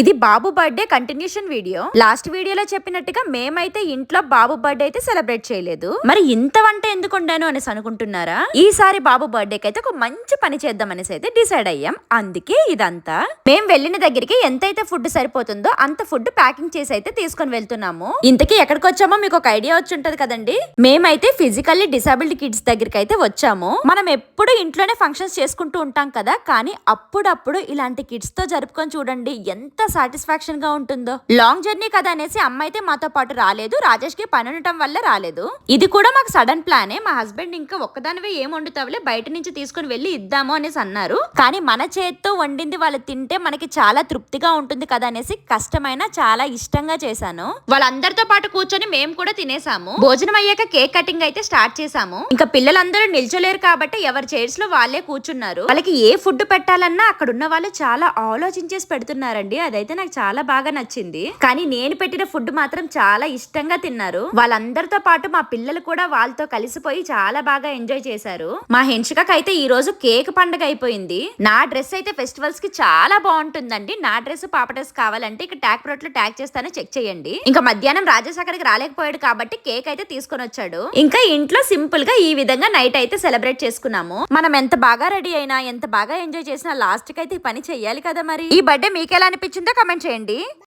ఇది బాబు birthday continuation video. Last వీడియోలో చెప్పినట్టుగా మేమైతే ఇంట్లో బాబు బర్త్డే అయితే సెలబ్రేట్ చేయలేదు. మరి ఇంత వంట ఎందుకు ఉండాను అనేసి అనుకుంటున్నారా? ఈసారి బాబు బర్త్డేకి అయితే ఒక మంచి పని చేద్దాం అనేసి అయితే డిసైడ్ అయ్యాం. అందుకే ఇదంతా. మేము వెళ్ళిన దగ్గరికి ఎంతైతే ఫుడ్ సరిపోతుందో అంత ఫుడ్ ప్యాకింగ్ చేసి అయితే తీసుకొని వెళ్తున్నాము. ఇంతకీ ఎక్కడికి వచ్చామో మీకు ఒక ఐడియా వచ్చి ఉంటది కదండి. మేమైతే ఫిజికల్లీ డిసాబిలిటీ కిడ్స్ దగ్గరికి అయితే వచ్చాము. మనం ఎప్పుడు ఇంట్లోనే ఫంక్షన్స్ చేసుకుంటూ ఉంటాం కదా కానీ అప్పుడప్పుడు ఇలాంటి కిడ్స్తో జరుపుకొని చూడండి ఎంత సాటిస్ఫాక్షన్గా ఉంటుందో. లాంగ్ జర్నీ కదా అనేసి అమ్మ అయితే మాతో పాటు రాలేదు. రాజేష్కి పని ఉండటం వల్ల రాలేదు. ఇది కూడా మాకు సడన్ ప్లానే మా హస్బెండ్ ఇంకా ఒక్కదానివే ఏం వండుతావులే? బయట నుంచి తీసుకొని వెళ్ళి ఇద్దాము అనేసి అన్నారు. కానీ మన చేత్తో వండింది వాళ్ళు తింటే మనకి చాలా తృప్తిగా ఉంటుంది కదా అనేసి కష్టమైన చాలా ఇష్టంగా చేశాను. వాళ్ళందరితో పాటు కూర్చొని మేము కూడా తినేసాము. భోజనం అయ్యాక కేక్ కటింగ్ అయితే స్టార్ట్ చేసాము ఇంకా పిల్లలందరూ నిల్చోలేరు కాబట్టి ఎవరి చైర్స్లో వాళ్ళే కూర్చున్నారు. వాళ్ళకి ఏ ఫుడ్ పెట్టాలన్నా అక్కడ ఉన్న వాళ్ళు చాలా ఆలోచించేసి పెడుతున్నారండి అదైతే నాకు చాలా బాగా నచ్చింది. కానీ నేను పెట్టిన ఫుడ్ మాత్రం చాలా ఇష్టంగా తిన్నారు. వాళ్ళందరితో పాటు మా పిల్లలు కూడా వాళ్ళతో కలిసిపోయి చాలా బాగా ఎంజాయ్ చేశారు. మా హెన్షికకి అయితే ఈ రోజు కేక్ పండుగ అయిపోయింది. నా డ్రెస్ అయితే ఫెస్టివల్స్కి చాలా బాగుంటుందండి. నా డ్రెస్ పాప డ్రెస్ కావాలంటే ఇక ట్యాగ్ ప్రోట్లో ట్యాగ్ చేస్తాను చెక్ చేయండి. ఇంకా మధ్యాహ్నం రాజేష్ అక్కడికి రాలేకపోయాడు కాబట్టి కేక్ అయితే తీసుకొని వచ్చాడు. ఇంకా ఇంట్లో సింపుల్గా ఈ విధంగా నైట్ అయితే సెలబ్రేట్ చేసుకున్నాము. మనం ఎంత బాగా రెడీ అయినా ఎంత బాగా ఎంజాయ్ చేసినా లాస్ట్కి అయితే ఈ పని చెయ్యాలి కదా మరి? ఈ బర్త్డే మీకు ఎలా అనిపించింది? కమెంట్ చేయండి.